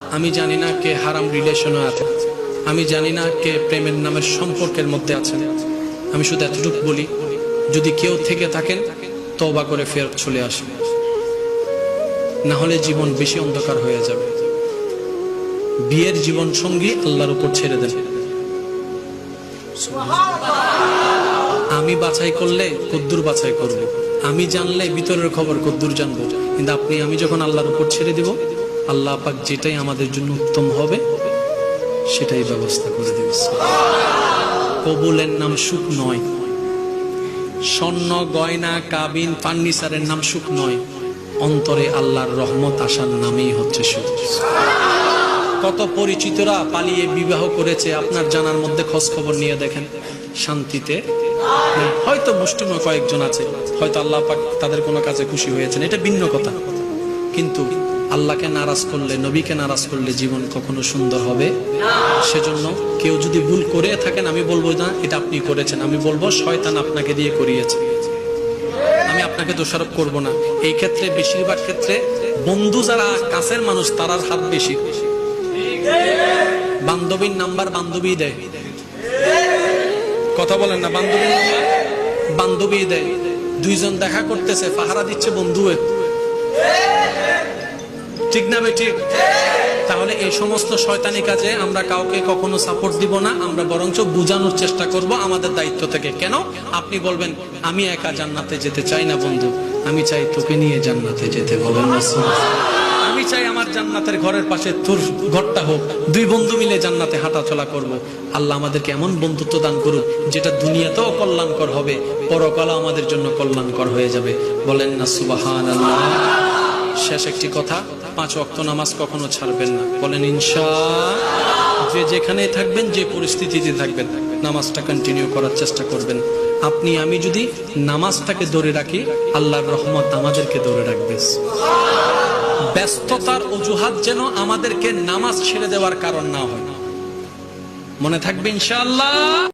আমি জানি না কে হারাম রিলেশনে আছে। আমি জানি না কে প্রেমের নামের সম্পর্কের মধ্যে আছেন আমি শুধু এতটুকু বলি, যদি কেউ থেকে থাকেন তবা করে ফেরত চলে আসে না হলে জীবন বেশি অন্ধকার হয়ে যাবে। বিয়ের জীবন সঙ্গী আল্লাহর উপর ছেড়ে দেন। আমি বাছাই করলে কদ্দুর বাছাই করব। আমি জানলে ভিতরের খবর কদ্দুর জানব। কিন্তু আপনি, আমি যখন আল্লাহর উপর ছেড়ে দিব আল্লাহ পাক যেটাই আমাদের জন্য উত্তম হবে, সেটাই ব্যবস্থা করে দেবে। কবুলের নাম সুখ নয়। স্বর্ণ, গয়না, কাবিন, ফার্নিচারের নাম সুখ নয়। অন্তরে আল্লাহর রহমত আসার নামেই হচ্ছে সুখ। কত পরিচিতরা পালিয়ে বিবাহ করেছে, আপনার জানার মধ্যে খোঁজ খবর নিয়ে দেখেন, শান্তিতে। হয়তো মুষ্টিময় কয়েকজন আছে, হয়তো আল্লাহ পাক তাদের কোনো কাজে খুশি হয়েছেন, এটা ভিন্ন কথা। কিন্তু আল্লাহকে নারাজ করলে, নবীকে নারাজ করলে জীবন কখনো সুন্দর হবে? সেজন্য কেউ যদি ভুল করে থাকেন, আমি বলব না, এটা আপনি করেছেন। আমি বলব, শয়তান আপনাকে দিয়ে করিয়েছে। আমি আপনাকে দোষারোপ করব না। এই ক্ষেত্রে, বেশিরভাগ ক্ষেত্রে বন্ধু যারা কাছের মানুষ, তারার হাত বেশি। বান্ধবীর নাম্বার বান্ধবী দেয়। কথা বলেন না বান্ধবীর নাম্বার বান্ধবী দেয়। দুইজন দেখা করতেছে, পাহারা দিচ্ছে বন্ধু ঠিক না বে ঠিক? তাহলে এই সমস্ত শয়তানি কাজে আমরা কাউকে কখনো সাপোর্ট দিব না, আমরা বরঞ্চ বুঝানোর চেষ্টা করব আমাদের দায়িত্ব থেকে। কেন? আপনি বলবেন, আমি একা জান্নাতে যেতে চাই না বন্ধু। আমি চাই তোকে নিয়ে জান্নাতে যেতে। বলেন আমি চাই আমার জান্নাতের ঘরের পাশে তোর ঘরটা হোক। দুই বন্ধু মিলে জান্নাতে হাঁটা চলা করব। আল্লাহ আমাদেরকে এমন বন্ধুত্ব দান করুক, যেটা দুনিয়াতেও কল্যাণকর হবে। পরকালও আমাদের জন্য কল্যাণকর হয়ে যাবে। বলেন না সুবাহান আল্লাহ শেষ একটি কথা, পাঁচ অক্ত নামাজ কখনো ছাড়বেন না। বলেন, ইনশা যে যেখানে থাকবেন, যে পরিস্থিতিতে থাকবেন, নামাজটা কন্টিনিউ করার চেষ্টা করবেন। আপনি, আমি যদি নামাজটাকে ধরে রাখি, আল্লাহর রহমত আমাদেরকে ধরে রাখবে। ব্যস্ততার অজুহাত যেন আমাদেরকে নামাজ ছেড়ে দেওয়ার কারণ না হয়। মনে থাকবে ইনশাআল্লাহ